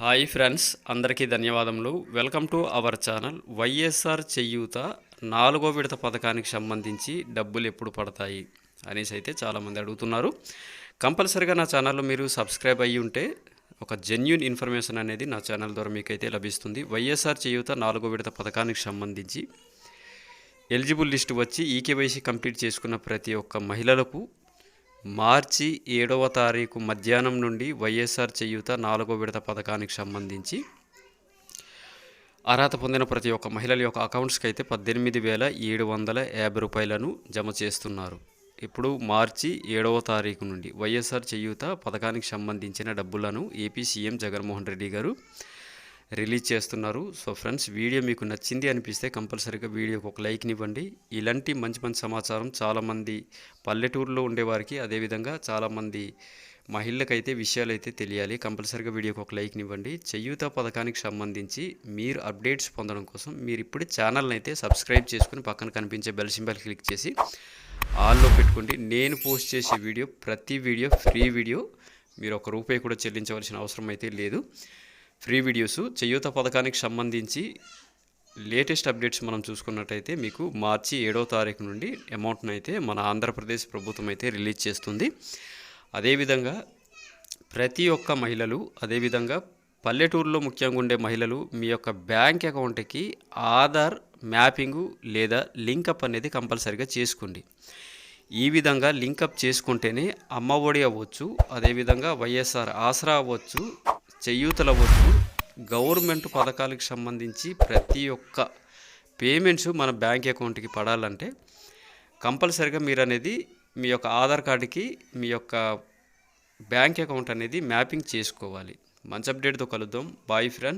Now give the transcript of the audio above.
Hi friends అందరికీ ధన్యవాదములు. Welcome to our channel. YSR Cheyutha నాలుగో విడత పథకానికి సంబంధించి డబ్బులు ఎప్పుడు పడతాయి అనేసి అయితే చాలామంది అడుగుతున్నారు. కంపల్సరిగా నా ఛానల్లో మీరు సబ్స్క్రైబ్ అయ్యి ఉంటే ఒక జెన్యున్ ఇన్ఫర్మేషన్ అనేది నా ఛానల్ ద్వారా మీకైతే లభిస్తుంది. వైఎస్ఆర్ చేయూత నాలుగో విడత పథకానికి సంబంధించి ఎలిజిబుల్ లిస్ట్ వచ్చి ఈకేవైసీ కంప్లీట్ చేసుకున్న ప్రతి ఒక్క మహిళలకు మార్చి ఏడవ తారీఖు మధ్యాహ్నం నుండి వైఎస్ఆర్ చేయూత నాలుగో విడత పథకానికి సంబంధించి అర్హత పొందిన ప్రతి ఒక్క మహిళల యొక్క అకౌంట్స్కి అయితే పద్దెనిమిది వేల ఏడు వందల యాభై రూపాయలను జమ చేస్తున్నారు. ఇప్పుడు మార్చి ఏడవ తారీఖు నుండి వైఎస్ఆర్ చేయూత పథకానికి సంబంధించిన డబ్బులను ఏపీ సీఎం జగన్మోహన్ రెడ్డి గారు రిలీజ్ చేస్తున్నారు. సో ఫ్రెండ్స్ వీడియో మీకు నచ్చింది అనిపిస్తే కంపల్సరీగా వీడియోకి ఒక లైక్నివ్వండి ఇలాంటి మంచి మంచి సమాచారం చాలామంది పల్లెటూరులో ఉండేవారికి అదేవిధంగా చాలామంది మహిళలకైతే విషయాలు అయితే తెలియాలి. కంపల్సరీగా వీడియోకి ఒక లైక్నివ్వండి చెయ్యూత పథకానికి సంబంధించి మీరు అప్డేట్స్ పొందడం కోసం మీరు ఇప్పుడు ఛానల్ని అయితే సబ్స్క్రైబ్ చేసుకుని పక్కన కనిపించే బెల్ సింబల్ క్లిక్ చేసి ఆల్లో పెట్టుకోండి. నేను పోస్ట్ చేసే వీడియో ప్రతి వీడియో ఫ్రీ వీడియో మీరు ఒక రూపాయి కూడా చెల్లించవలసిన అవసరం అయితే లేదు. ఫ్రీ వీడియోస్ చేయూత పథకానికి సంబంధించి లేటెస్ట్ అప్డేట్స్ మనం చూసుకున్నట్టయితే మీకు మార్చి ఏడవ తారీఖు నుండి అమౌంట్ను అయితే మన ఆంధ్రప్రదేశ్ ప్రభుత్వం అయితే రిలీజ్ చేస్తుంది. అదేవిధంగా ప్రతి ఒక్క మహిళలు అదేవిధంగా పల్లెటూరులో ముఖ్యంగా ఉండే మహిళలు మీ యొక్క బ్యాంక్ అకౌంట్కి ఆధార్ మ్యాపింగు లేదా లింకప్ అనేది కంపల్సరిగా చేసుకోండి. ఈ విధంగా లింకప్ చేసుకుంటేనే అమ్మఒడి అవ్వచ్చు అదేవిధంగా వైఎస్ఆర్ ఆసరా అవ్వచ్చు చేయూతల అవ్వచ్చు గవర్నమెంట్ పథకాలకు సంబంధించి ప్రతి ఒక్క పేమెంట్స్ మన బ్యాంక్ అకౌంట్కి పడాలంటే కంపల్సరిగా మీరు అనేది మీ యొక్క ఆధార్ కార్డుకి మీ యొక్క బ్యాంక్ అకౌంట్ అనేది మ్యాపింగ్ చేసుకోవాలి. మంచి అప్డేట్తో కలుద్దాం. Bye friends